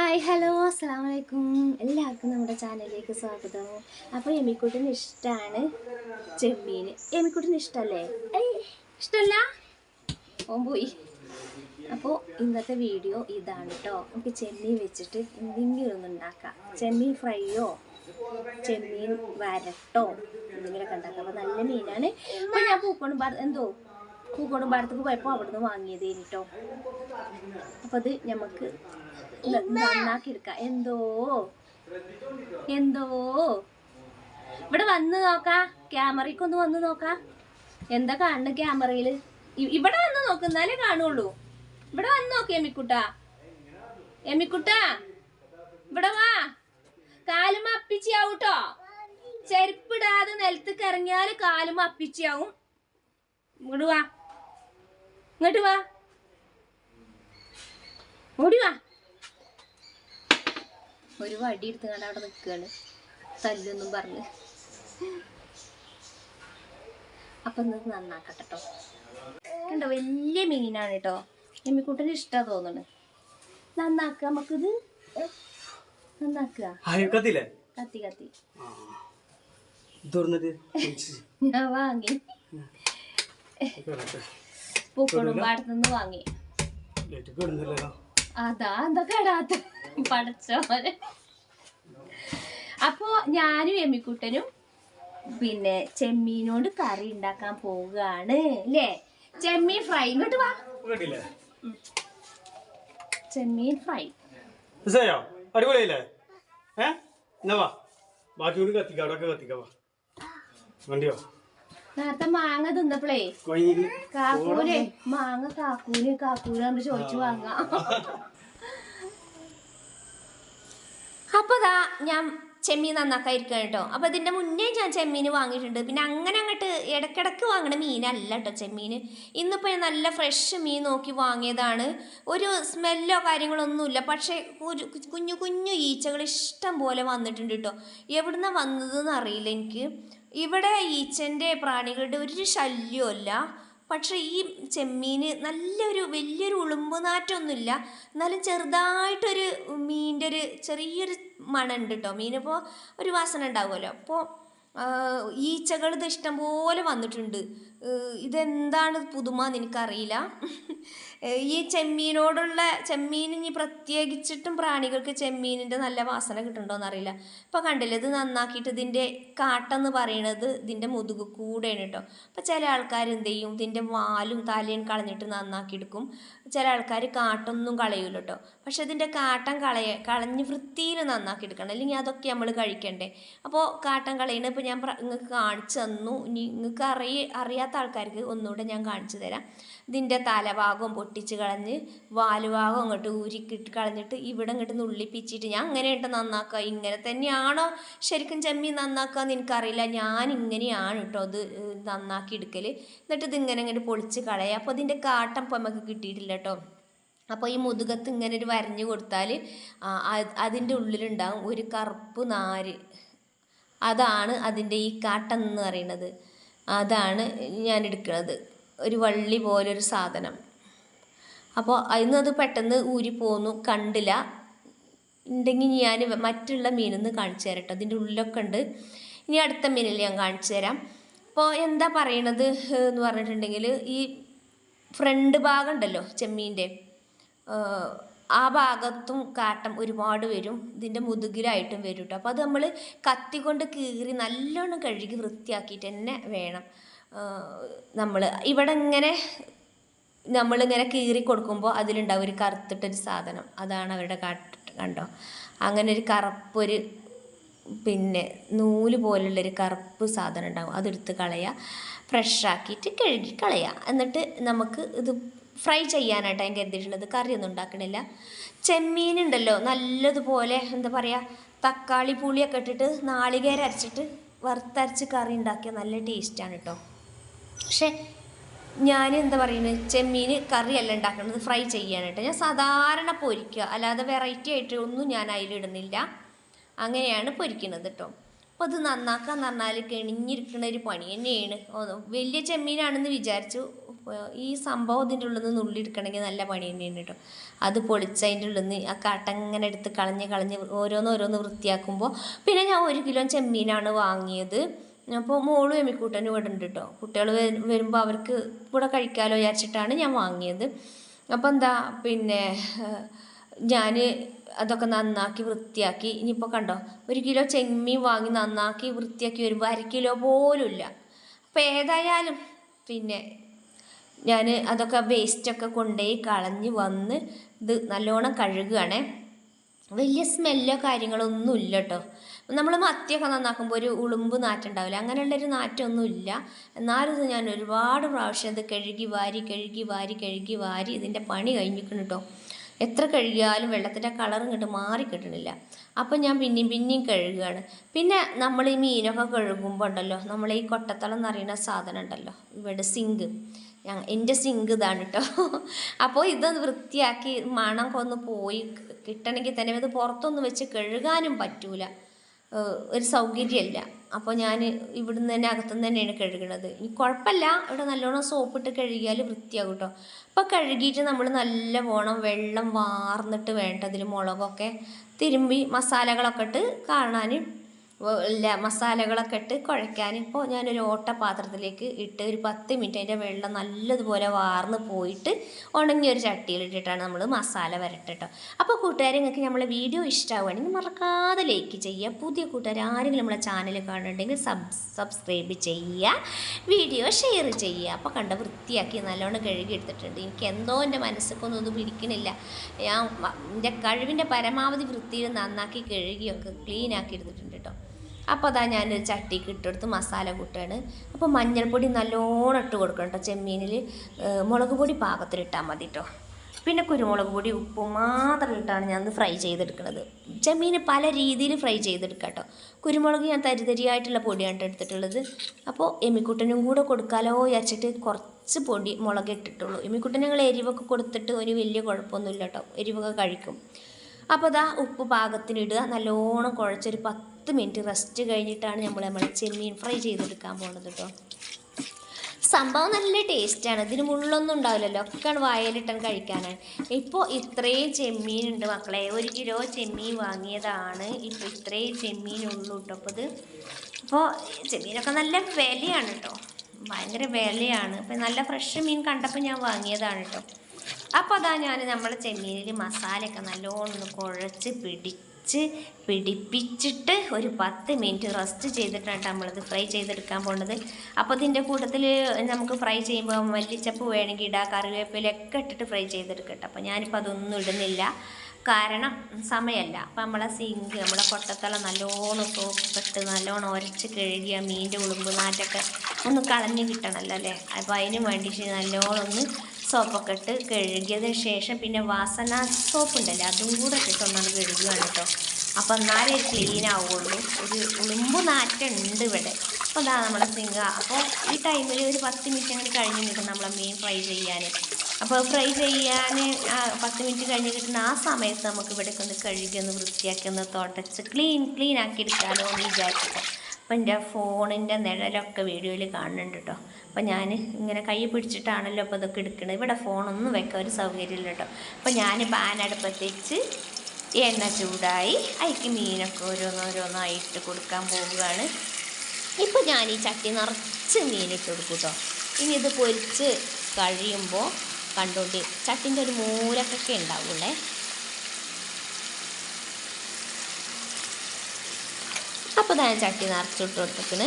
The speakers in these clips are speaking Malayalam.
ഹായ് ഹലോ അസ്സാം വലൈക്കും എല്ലാവർക്കും നമ്മുടെ ചാനലിലേക്ക് സ്വാഗതം. അപ്പോൾ എമിക്കുട്ടിന് ഇഷ്ടമാണ് ചെമ്മീൻ എമിക്കുട്ടിന് ഇഷ്ടമല്ലേ ഇഷ്ടമല്ല ഓൻ പോയി. അപ്പോൾ ഇന്നത്തെ വീഡിയോ ഇതാണ് കേട്ടോ നമുക്ക് ചെമ്മീൻ വെച്ചിട്ട് എന്തെങ്കിലും ഒന്ന് ഉണ്ടാക്കാം. ചെമ്മീൻ ഫ്രൈയോ? ചെമ്മീൻ വരട്ടോ? എന്തെങ്കിലുമൊക്കെ ഉണ്ടാക്കാം. അപ്പോൾ നല്ല മീനാണ്. അപ്പോൾ ഞാൻ പൂക്കോണ് എന്തോ? പൂക്കോടും പാടത്തേക്ക് പോയപ്പോൾ അവിടുന്ന് വാങ്ങിയത് കേട്ടോ അപ്പോൾ അത് നമുക്ക് നന്നാക്കി എടുക്കാം എന്തോ? എന്തോ? ഇവിടെ വന്ന് നോക്കാ. ക്യാമറയ്ക്ക് ഒന്ന് വന്ന് നോക്കാ. എന്താ കാണുന്നു ക്യാമറയിൽ? ഇവിടെ വന്ന് നോക്കുന്നാലേ കാണുള്ളൂ. ഇവിടെ വന്ന് നോക്ക് എമിക്കുട്ട എമിക്കുട്ട ഇവിടെ വാ. കാലും അപ്പിച്ചാവും കേട്ടോ ചെരുപ്പിടാതെ നിലത്തേക്ക് കറങ്ങിയാൽ കാലും അപ്പിച്ചാവും ഇങ്ങോട്ട് വാ. ഇങ്ങോട്ട് വാ. ഓടി വാ. ഒരു വടി എടുത്ത് കണ്ട് അവിടെ നിൽക്കുകയാണ് തല്ലൊന്നും പറഞ്ഞ്. അപ്പൊ ഇന്ന് നന്നാക്കട്ടെ കേട്ടോ കണ്ടോ വലിയ മീനാണ് കേട്ടോ എമ്മിക്കുട്ടന് ഇഷ്ടാ തോന്നണ്. നന്നാക്കുക നമുക്കിത് നന്നാക്കുക കത്തി കത്തി. ഞാൻ വാങ്ങി. പൂക്കോടുമ്പാടത്തുനിന്ന് വാങ്ങി. കിടന്നില്ലല്ലോ അതാ എന്താ കേടാത്ത പടച്ചോനെ അപ്പോ ഞാനും എമ്മിക്കുട്ടനും പിന്നെ ചെമ്മീനോട് കറി ഉണ്ടാക്കാൻ പോവുകയാണ് അല്ലേ? ചെമ്മീൻ ഫ്രൈ. ഇങ്ങോട്ട് വാ. ചെമ്മീൻ ഫ്രൈ. മനസ്സിലായോ അടിപൊളിയല്ലേ ഏ? എന്നാ വാ. ബാക്കി കൂടി കത്തിക്കാം അവിടെ കത്തിക്കാം വാ. വണ്ടിയോ? നേരത്തെ മാങ്ങ തിന്നപ്പോഴേ കാക്കൂരേ കാക്കൂനെ മാങ്ങ കാക്കൂന് കാക്കൂര് നമ്മൾ ചോദിച്ചു വാങ്ങാം. അപ്പൊ ഇതാ ഞാൻ ചെമ്മീൻ നന്നാക്കായിരിക്കും കേട്ടോ. അപ്പോൾ ഇതിന്റെ മുന്നേ ഞാൻ ചെമ്മീൻ വാങ്ങിയിട്ടുണ്ട്. പിന്നെ അങ്ങനെ അങ്ങോട്ട് ഇടക്കിടക്ക് വാങ്ങണ മീനല്ല കേട്ടോ ചെമ്മീൻ. ഇന്നിപ്പോ ഞാൻ നല്ല ഫ്രഷ് മീൻ നോക്കി വാങ്ങിയതാണ്. ഒരു സ്മെല്ലോ കാര്യങ്ങളൊന്നുമില്ല പക്ഷേ ഒരു കുഞ്ഞു കുഞ്ഞു ഈച്ചകൾ ഇഷ്ടം പോലെ വന്നിട്ടുണ്ട് കേട്ടോ. എവിടുന്ന വന്നതെന്ന് അറിയില്ല എനിക്ക്. ഇവിടെ ഈച്ചന്റെ പ്രാണികളുടെ ഒരു ശല്യമല്ല. പക്ഷേ ഈ ചെമ്മീൻ നല്ലൊരു വലിയൊരു ഉളുമ്പ് നാറ്റമൊന്നുമില്ല എന്നാലും ചെറുതായിട്ടൊരു മീനിന്റെ ഒരു ചെറിയൊരു മണമുണ്ട് കേട്ടോ മീനിപ്പോൾ ഒരു വാസന ഉണ്ടാവുമല്ലോ. അപ്പോൾ ഈച്ചകൾ ഇത് ഇഷ്ടംപോലെ വന്നിട്ടുണ്ട്. ഇതെന്താണ് പുതുമ എനിക്കറിയില്ല. ഈ ചെമ്മീനോടുള്ള ചെമ്മീൻ ഇനി പ്രത്യേകിച്ചിട്ടും പ്രാണികൾക്ക് ചെമ്മീനിന്റെ നല്ല വാസന കിട്ടുന്നുണ്ടോയെന്ന് അറിയില്ല. ഇപ്പോൾ കണ്ടില്ലേ ഇത് നന്നാക്കിയിട്ട് ഇതിന്റെ കാട്ടെന്ന് പറയണത് ഇതിന്റെ മുതുക് കൂടെയാണ് കേട്ടോ അപ്പോൾ ചില ആൾക്കാർ എന്ത് ചെയ്യും ഇതിന്റെ വാലും തലയും കളഞ്ഞിട്ട് നന്നാക്കി എടുക്കും ചില ആൾക്കാർ കാട്ടൊന്നും കളയൂല കേട്ടോ പക്ഷെ ഇതിന്റെ കാട്ടം കളയ കളഞ്ഞ് വൃത്തിയിൽ നന്നാക്കി എടുക്കണം അല്ലെങ്കിൽ അതൊക്കെ നമ്മൾ കഴിക്കണ്ടേ. അപ്പോൾ കാട്ടം കളയണ ഇപ്പോൾ ഞാൻ നിങ്ങൾക്ക് കാണിച്ചു തന്നു. ഇനി നിങ്ങൾക്ക് അറിയ അറിയാത്ത ആൾക്കാർക്ക് ഒന്നുകൂടെ ഞാൻ കാണിച്ചു തരാം. ഇതിന്റെ തലഭാഗം പൊട്ടിച്ച് കളഞ്ഞ് വാലുഭാഗം അങ്ങോട്ട് ഊരിക്കിട്ട് കളഞ്ഞിട്ട് ഇവിടെ ഇങ്ങോട്ട് നുള്ളിപ്പിച്ചിട്ട് ഞാൻ അങ്ങനെ അങ്ങനെയായിട്ട് നന്നാക്കുക. ഇങ്ങനെ തന്നെയാണോ ശരിക്കും ചെമ്മീൻ നന്നാക്കുക എന്ന് എനിക്കറിയില്ല. ഞാൻ ഇങ്ങനെയാണ് കേട്ടോ അത് നന്നാക്കി എടുക്കൽ എന്നിട്ട് ഇത് ഇങ്ങനെ ഇങ്ങോട്ട് പൊളിച്ച് കളയുക അപ്പോൾ ഇതിന്റെ കാട്ടം ഇപ്പോൾ നമുക്ക് കിട്ടിയിട്ടില്ല കേട്ടോ. അപ്പോൾ ഈ മുതുകത്ത് ഇങ്ങനെ ഒരു വരഞ്ഞു കൊടുത്താൽ അതിന്റെ ഉള്ളിലുണ്ടാകും ഒരു കറുപ്പ് നാര്. അതാണ് അതിന്റെ ഈ കാട്ടം എന്ന് പറയുന്നത്. അതാണ് ഞാൻ എടുക്കുന്നത്. ഒരു വള്ളി പോലൊരു സാധനം. അപ്പോൾ അതിൽ അത് പെട്ടെന്ന് ഊരി പോന്നു. കണ്ടില്ല. ഉണ്ടെങ്കിൽ ഞാൻ മറ്റുള്ള മീനൊന്ന് കാണിച്ചു തരാം കേട്ടോ അതിന്റെ ഉള്ളിലൊക്കെ ഉണ്ട് ഇനി അടുത്ത മീനിൽ ഞാൻ കാണിച്ചു തരാം. അപ്പോൾ എന്താ പറയണത് എന്ന് പറഞ്ഞിട്ടുണ്ടെങ്കിൽ ഈ ഫ്രണ്ട് ഭാഗം ഉണ്ടല്ലോ ചെമ്മീന്റെ ആ ഭാഗത്തും കാട്ടം ഒരുപാട് വരും. ഇതിന്റെ മുതുകിലായിട്ടും വരും കേട്ടോ അപ്പോൾ അത് നമ്മൾ കത്തി കൊണ്ട് കീറി നല്ലോണം കഴുകി വൃത്തിയാക്കിയിട്ട് തന്നെ വേണം. നമ്മൾ ഇവിടെ ഇങ്ങനെ നമ്മളിങ്ങനെ കീറി കൊടുക്കുമ്പോൾ അതിലുണ്ടാവും ഒരു കറുത്തിട്ടൊരു സാധനം. അതാണ് അവരുടെ കാട്ട് കണ്ടോ? അങ്ങനെ ഒരു കറുപ്പൊരു പിന്നെ നൂൽ പോലുള്ളൊരു കറുപ്പ് സാധനം ഉണ്ടാവും. അതെടുത്ത് കളയുക. ഫ്രഷാക്കിയിട്ട് കഴുകി കളയുക. എന്നിട്ട് നമുക്ക് ഇത് ഫ്രൈ ചെയ്യാനായിട്ട് ഞാൻ കരുതിയിട്ടുള്ളത്. കറിയൊന്നും ഉണ്ടാക്കണില്ല. ചെമ്മീനുണ്ടല്ലോ. നല്ലതുപോലെ എന്താ പറയുക തക്കാളി പുളിയൊക്കെ ഇട്ടിട്ട് നാളികേരം അരച്ചിട്ട് വറുത്തരച്ച് കറി ഉണ്ടാക്കിയ നല്ല ടേസ്റ്റാണ് കേട്ടോ പക്ഷേ ഞാൻ എന്താ പറയുന്നത് ചെമ്മീൻ കറിയല്ല ഉണ്ടാക്കുന്നത് ഫ്രൈ ചെയ്യാനായിട്ട്. ഞാൻ സാധാരണ പൊരിക്കുക. അല്ലാതെ വെറൈറ്റി ആയിട്ട് ഒന്നും ഞാൻ അതിലിടുന്നില്ല അങ്ങനെയാണ് പൊരിക്കുന്നത് കേട്ടോ അപ്പോൾ അത് നന്നാക്കാൻ പറഞ്ഞാൽ കെണിഞ്ഞിരിക്കുന്ന ഒരു പണി തന്നെയാണ്. വലിയ ചെമ്മീനാണെന്ന് വിചാരിച്ചു. ഈ സംഭവം ഇതിന്റെ ഉള്ളിൽ നിന്ന് നുള്ളിയെടുക്കണമെങ്കിൽ നല്ല പണി തന്നെയാണ് കേട്ടോ അത് പൊളിച്ച് അതിന്റെ ഉള്ളിൽ നിന്ന് ആ കട്ടങ്ങനെ എടുത്ത് കളഞ്ഞ് കളഞ്ഞ് ഓരോന്നോരോന്ന് ഓരോന്ന് വൃത്തിയാക്കുമ്പോൾ പിന്നെ ഞാൻ ഒരു കിലോ ചെമ്മീനാണ് വാങ്ങിയത്. അപ്പോൾ മോളും എമ്മിക്കൂട്ടനും ഇവിടെ ഉണ്ട് കേട്ടോ കുട്ടികൾ വരുമ്പോൾ അവർക്ക് ഇവിടെ കഴിക്കാമല്ലോ വിചാരിച്ചിട്ടാണ് ഞാൻ വാങ്ങിയത്. അപ്പോൾ എന്താ പിന്നെ ഞാൻ അതൊക്കെ നന്നാക്കി വൃത്തിയാക്കി ഇനിയിപ്പോൾ കണ്ടോ ഒരു കിലോ ചെമ്മീൻ വാങ്ങി നന്നാക്കി വൃത്തിയാക്കി വരുമ്പോൾ അര കിലോ പോലും ഇല്ല. അപ്പോൾ ഏതായാലും പിന്നെ ഞാൻ അതൊക്കെ വേസ്റ്റൊക്കെ കൊണ്ടുപോയി കളഞ്ഞ് വന്ന് ഇത് നല്ലോണം കഴുകുകയാണേ വലിയ സ്മെല്ലോ കാര്യങ്ങളോ ഒന്നും ഇല്ല കേട്ടോ നമ്മൾ മത്തിയൊക്കെ നന്നാക്കുമ്പോൾ ഒരു ഉളുമ്പ് നാറ്റുണ്ടാവില്ല? അങ്ങനെയുള്ളൊരു നാറ്റമൊന്നും ഇല്ല എന്നാലും ഇത് ഞാൻ ഒരുപാട് പ്രാവശ്യം ഇത് കഴുകി വാരി കഴുകി വാരി കഴുകി വാരി ഇതിന്റെ പണി കഴിഞ്ഞിരിക്കുന്നു കേട്ടോ എത്ര കഴുകിയാലും വെള്ളത്തിന്റെ കളർ ഇങ്ങോട്ട് മാറി കിട്ടണില്ല. അപ്പം ഞാൻ പിന്നെയും പിന്നെയും കഴുകുകയാണ്. പിന്നെ നമ്മൾ ഈ മീനൊക്കെ കഴുകുമ്പോൾ ഉണ്ടല്ലോ നമ്മൾ ഈ കൊട്ടത്തളം എന്ന് സാധനം ഉണ്ടല്ലോ ഇവിടെ സിങ്ക്. ഞാൻ എന്റെ സിങ്ക് ഇതാണ് കേട്ടോ അപ്പോൾ ഇതൊന്ന് വൃത്തിയാക്കി മണം കൊന്ന് പോയി കിട്ടണമെങ്കിൽ തന്നെ ഇത് പുറത്തൊന്നും വെച്ച് കഴുകാനും പറ്റൂല. ഒരു സൗകര്യമല്ല. അപ്പോൾ ഞാൻ ഇവിടുന്ന് തന്നെ അകത്തുനിന്ന് തന്നെയാണ് കഴുകണത്. ഇനി കുഴപ്പമില്ല. ഇവിടെ നല്ലോണം സോപ്പിട്ട് കഴുകിയാൽ വൃത്തിയാകും കേട്ടോ. അപ്പോൾ കഴുകിയിട്ട് നമ്മൾ നല്ല പോണം വെള്ളം വാർന്നിട്ട് വേണ്ട അതിൽ മുളകൊക്കെ തിരുമ്പി മസാലകളൊക്കെ ഇട്ട് കാണാൻ ഇല്ല മസാലകളൊക്കെ ഇട്ട് കുഴയ്ക്കാൻ ഇപ്പോൾ ഞാനൊരു ഓട്ട പാത്രത്തിലേക്ക് ഇട്ട് ഒരു പത്ത് മിനിറ്റ് അതിന്റെ വെള്ളം നല്ലതുപോലെ വാർന്ന് പോയിട്ട് ഉണങ്ങിയ ഒരു ചട്ടിയിലിട്ടിട്ടാണ് നമ്മൾ മസാല വരട്ടിട്ടോ അപ്പോൾ കൂട്ടുകാരെ നിങ്ങൾക്ക് നമ്മളെ വീഡിയോ ഇഷ്ടമാവുകയാണെങ്കിൽ മറക്കാതെ ലൈക്ക് ചെയ്യുക. പുതിയ കൂട്ടുകാർ ആരെങ്കിലും നമ്മളെ ചാനൽ കാണുന്നുണ്ടെങ്കിൽ സബ് സബ്സ്ക്രൈബ് ചെയ്യുക. വീഡിയോ ഷെയർ ചെയ്യുക. അപ്പോൾ കണ്ട വൃത്തിയാക്കി നല്ലോണം കഴുകി എടുത്തിട്ടുണ്ട്. എനിക്ക് എന്തോ എന്റെ മനസ്സൊക്കൊന്നും ഒന്നും പിടിക്കണില്ല. ഞാൻ എന്റെ കഴിവിന്റെ പരമാവധി വൃത്തിയിൽ നന്നാക്കി കഴുകിയൊക്കെ ക്ലീനാക്കി എടുത്തിട്ടുണ്ട് കേട്ടോ അപ്പോൾ അതാ ഞാനൊരു ചട്ടിക്ക് ഇട്ടെടുത്ത് മസാല കൂട്ടുകയാണ് അപ്പോൾ മഞ്ഞൾപ്പൊടി നല്ലോണം ഇട്ട് കൊടുക്കണം കേട്ടോ ചെമ്മീനിൽ മുളക് പൊടി പാകത്തിലിട്ടാൽ മതി കേട്ടോ പിന്നെ കുരുമുളക് പൊടി ഉപ്പ് മാത്രം ഇട്ടാണ് ഞാൻ ഫ്രൈ ചെയ്തെടുക്കുന്നത് ചെമ്മീൻ പല രീതിയിൽ ഫ്രൈ ചെയ്തെടുക്കാം കേട്ടോ കുരുമുളക് ഞാൻ തരിതരിയായിട്ടുള്ള പൊടിയാണ് ട്ടോ എടുത്തിട്ടുള്ളത്. അപ്പോൾ എമ്മിക്കുട്ടനും കൂടെ കൊടുക്കാലോ വിചാരിച്ചിട്ട് കുറച്ച് പൊടി മുളക് ഇട്ടിട്ടുള്ളൂ. എമ്മിക്കുട്ടൻ ഞങ്ങൾ എരിവൊക്കെ കൊടുത്തിട്ട് ഒരു വലിയ കുഴപ്പമൊന്നുമില്ല കേട്ടോ എരിവൊക്കെ കഴിക്കും. അപ്പോൾ അതാ ഉപ്പ് പാകത്തിനിടുക. നല്ലോണം കുഴച്ചൊരു പത്ത് മിനിറ്റ് റെസ്റ്റ് കഴിഞ്ഞിട്ടാണ് നമ്മൾ നമ്മളെ ചെമ്മീൻ ഫ്രൈ ചെയ്തെടുക്കാൻ പോകുന്നത് കേട്ടോ സംഭവം നല്ല ടേസ്റ്റാണ് ഇതിന് മുള്ളൊന്നും ഉണ്ടാവില്ലല്ലോ. ഒക്കെ വായലിട്ടൻ കഴിക്കാനാണ്. ഇപ്പോൾ ഇത്രയും ചെമ്മീനുണ്ട് മക്കളെ. ഒരു കിലോ ചെമ്മീൻ വാങ്ങിയതാണ്. ഇപ്പോൾ ഇത്രയും ചെമ്മീനുള്ളൂ കേട്ടോ അപ്പോൾ ഇത് ഇപ്പോൾ ചെമ്മീനൊക്കെ നല്ല വിലയാണ് കേട്ടോ ഭയങ്കര വിലയാണ്. ഇപ്പം നല്ല ഫ്രഷ് മീൻ കണ്ടപ്പോൾ ഞാൻ വാങ്ങിയതാണ് കേട്ടോ അപ്പോൾ അതാ ഞാൻ നമ്മളെ ചെമ്മീനിൽ മസാലയൊക്കെ നല്ലോണം കുഴച്ച് പിടിച്ച് പിടിപ്പിച്ചിട്ട് ഒരു പത്ത് മിനിറ്റ് റെസ്റ്റ് ചെയ്തിട്ടാണ് നമ്മളിത് ഫ്രൈ ചെയ്തെടുക്കാൻ പോകുന്നത് അപ്പോൾ ഇതിന്റെ കൂട്ടത്തിൽ നമുക്ക് ഫ്രൈ ചെയ്യുമ്പോൾ മല്ലിച്ചപ്പ് വേണമെങ്കിൽ ഇടാം കറിവേപ്പിലൊക്കെ ഇട്ടിട്ട് ഫ്രൈ ചെയ്തെടുക്കട്ടെ. അപ്പോൾ ഞാനിപ്പോൾ അതൊന്നും ഇടുന്നില്ല. കാരണം സമയമല്ല അപ്പം നമ്മളെ സിങ്ക് നമ്മളെ കൊട്ടത്തല നല്ലോണം സോപ്പിട്ട് നല്ലോണം ഉരച്ച് കഴുകിയ മീന്റെ ഉളുമ്പ് നാറ്റൊക്കെ ഒന്ന് കളഞ്ഞ് കിട്ടണമല്ലോ അല്ലേ? അപ്പോൾ അതിന് വേണ്ടിയിട്ട് നല്ലോണം ഒന്ന് സോപ്പൊക്കെ ഇട്ട് കഴുകിയതിന് ശേഷം പിന്നെ വാസന സോപ്പ് ഉണ്ടല്ലോ അതും കൂടെ ഇട്ടിട്ട് ഒന്നാണ് കഴുകുകയാണ് കേട്ടോ. അപ്പോൾ എന്നാലേ ക്ലീൻ ആവുള്ളൂ. ഒരു ഉളുമ്പ് നാറ്റുണ്ട് ഇവിടെ. അപ്പോൾ അതാണ് നമ്മുടെ സിങ്ക അപ്പോൾ ഈ ടൈമിൽ ഒരു പത്ത് മിനിറ്റ് അങ്ങനെ കഴിഞ്ഞ് കിട്ടും നമ്മളെ മീൻ ഫ്രൈ ചെയ്യാൻ അപ്പോൾ ഫ്രൈ ചെയ്യാൻ പത്ത് മിനിറ്റ് കഴിഞ്ഞ് കിട്ടുന്ന ആ സമയത്ത് നമുക്ക് ഇവിടെ ഒന്ന് കഴുകി ഒന്ന് വൃത്തിയാക്കി ഒന്ന് തുടച്ച് ക്ലീൻ ക്ലീൻ ആക്കി എടുക്കാമല്ലോ എന്ന് വിചാരിച്ചിട്ട്. അപ്പം എന്റെ ഫോണിന്റെ നിഴലൊക്കെ വീഡിയോയിൽ കാണുന്നുണ്ട് കേട്ടോ. അപ്പം ഞാൻ ഇങ്ങനെ കൈ പിടിച്ചിട്ടാണല്ലോ അപ്പോൾ ഇതൊക്കെ എടുക്കുന്നത് ഇവിടെ ഫോണൊന്നും വെക്കാൻ ഒരു സൗകര്യമില്ല കേട്ടോ. അപ്പം ഞാൻ പാനടുപ്പത്തേച്ച് എണ്ണ ചൂടായി അതിക്ക് മീനൊക്കെ ഓരോന്നോരോന്നായിട്ട് കൊടുക്കാൻ പോവുകയാണ്. ഇപ്പോൾ ഞാൻ ഈ ചട്ടി നിറച്ച് മീനിട്ട് കൊടുക്കും കേട്ടോ. ഇനി ഇത് പൊരിച്ച് കഴിയുമ്പോൾ കണ്ടോണ്ട് ചട്ടിന്റെ ഒരു മൂലക്കൊക്കെ ഉണ്ടാവുള്ളേ അപ്പോൾ ഞാൻ ചട്ടി നിറച്ചിട്ട് കൊടുത്തിട്ട്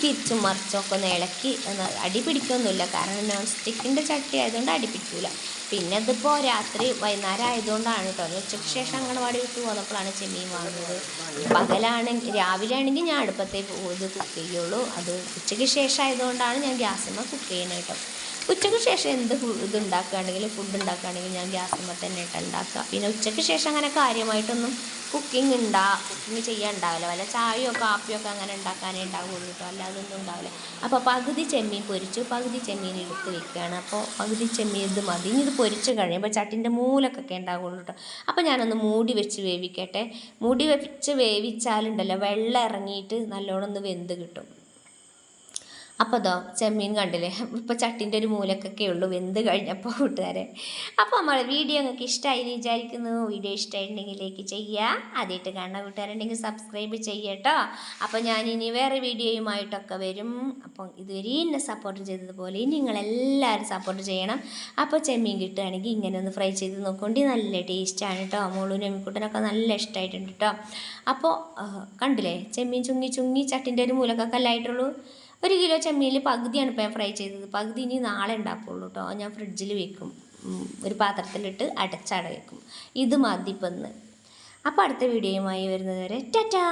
തിരിച്ചും മറിച്ചൊക്കെ ഒന്ന് ഇളക്കി അടി പിടിക്കൊന്നുമില്ല. കാരണം നോൺ സ്റ്റിക്കിന്റെ ചട്ടി ആയതുകൊണ്ട് അടി പിടിക്കില്ല പിന്നെ ഇതിപ്പോൾ രാത്രി വൈകുന്നേരം ആയതുകൊണ്ടാണ് കേട്ടോ ഉച്ചയ്ക്ക് ശേഷം അംഗനവാടി വിട്ട് പോന്നപ്പോഴാണ് ചെമ്മീൻ വാങ്ങുന്നത് പകലാണെങ്കിൽ രാവിലെ ആണെങ്കിൽ ഞാൻ അടുപ്പത്തേക്ക് ഇത് കുക്ക് ചെയ്യുള്ളൂ. അത് ഉച്ചയ്ക്ക് ശേഷം ആയതുകൊണ്ടാണ് ഞാൻ ഗ്യാസിന്മേൽ കുക്ക് ചെയ്യുന്നത് കേട്ടോ ഉച്ചയ്ക്ക് ശേഷം എന്ത് ഇത് ഉണ്ടാക്കുകയാണെങ്കിലും ഫുഡ് ഉണ്ടാക്കുകയാണെങ്കിലും ഞാൻ ഗ്യാസിന്മേൽ തന്നെ ഇട്ട് ഉണ്ടാക്കുക പിന്നെ ഉച്ചയ്ക്ക് ശേഷം അങ്ങനെ കാര്യമായിട്ടൊന്നും കുക്കിംഗ് ഉണ്ടാ കുക്കിംഗ് ചെയ്യാൻ ഉണ്ടാവില്ല വല്ല ചായയോ കാപ്പിയോ ഒക്കെ അങ്ങനെ ഉണ്ടാക്കാനേ ഉണ്ടാവുള്ളൂ കേട്ടോ അല്ലാതെ ഒന്നും ഉണ്ടാവില്ല അപ്പോൾ പകുതി ചെമ്മീൻ പൊരിച്ചു പകുതി ചെമ്മീൻ എടുത്ത് വെക്കുകയാണ് അപ്പോൾ പകുതി ചെമ്മീൻ ഇത് മതി. ഇനി ഇത് പൊരിച്ച് കഴിയുമ്പോൾ ചട്ടിന്റെ മൂലക്കൊക്കെ ഉണ്ടാവുള്ളൂ കേട്ടോ അപ്പോൾ ഞാനൊന്ന് മൂടി വെച്ച് വേവിക്കട്ടെ. മൂടി വെച്ച് വേവിച്ചാലുണ്ടല്ലോ വെള്ളം ഇറങ്ങിയിട്ട് നല്ലോണം ഒന്ന് വെന്ത് കിട്ടും. അപ്പോൾ അതോ ചെമ്മീൻ കണ്ടില്ലേ? ഇപ്പോൾ ചട്ടിന്റെ ഒരു മൂലക്കൊക്കെ ഉള്ളൂ വെന്ത് കഴിഞ്ഞപ്പോൾ കൂട്ടുകാരെ. അപ്പോൾ നമ്മൾ വീഡിയോ നിങ്ങൾക്ക് ഇഷ്ടമായി വിചാരിക്കുന്നു. വീഡിയോ ഇഷ്ടമായിട്ടുണ്ടെങ്കിൽ ലൈക്ക് ചെയ്യുക ആദ്യമായിട്ട് കാണുന്ന കൂട്ടുകാരുണ്ടെങ്കിൽ സബ്സ്ക്രൈബ് ചെയ്യട്ടോ. അപ്പോൾ ഞാൻ ഇനി വേറെ വീഡിയോയുമായിട്ടൊക്കെ വരും. അപ്പം ഇതുവരെ എന്നെ സപ്പോർട്ട് ചെയ്തതുപോലെ നിങ്ങളെല്ലാവരും സപ്പോർട്ട് ചെയ്യണം. അപ്പോൾ ചെമ്മീൻ കിട്ടുകയാണെങ്കിൽ ഇങ്ങനെ ഒന്ന് ഫ്രൈ ചെയ്ത് നോക്കൊണ്ടി. നല്ല ടേസ്റ്റാണ് കേട്ടോ മോളും രമിക്കുട്ടനൊക്കെ നല്ല ഇഷ്ടമായിട്ടുണ്ട് കേട്ടോ അപ്പോൾ കണ്ടില്ലേ? ചെമ്മീൻ ചുങ്ങി ചുങ്ങി ചട്ടിന്റെ ഒരു മൂലക്കൊക്കെ കല്ലായിട്ടുള്ളൂ ഒരു കിലോ ചെമ്മീനിൽ പകുതിയാണ് ഇപ്പോൾ ഞാൻ ഫ്രൈ ചെയ്തത്. പകുതി ഇനി നാളെ ഉണ്ടാക്കുള്ളൂ കേട്ടോ ഞാൻ ഫ്രിഡ്ജിൽ വെക്കും. ഒരു പാത്രത്തിലിട്ട് അടച്ചട വെക്കും. ഇത് മതി ഇപ്പം അപ്പോൾ അടുത്ത വീഡിയോയുമായി വരുന്നത് വരെ ടാറ്റാ!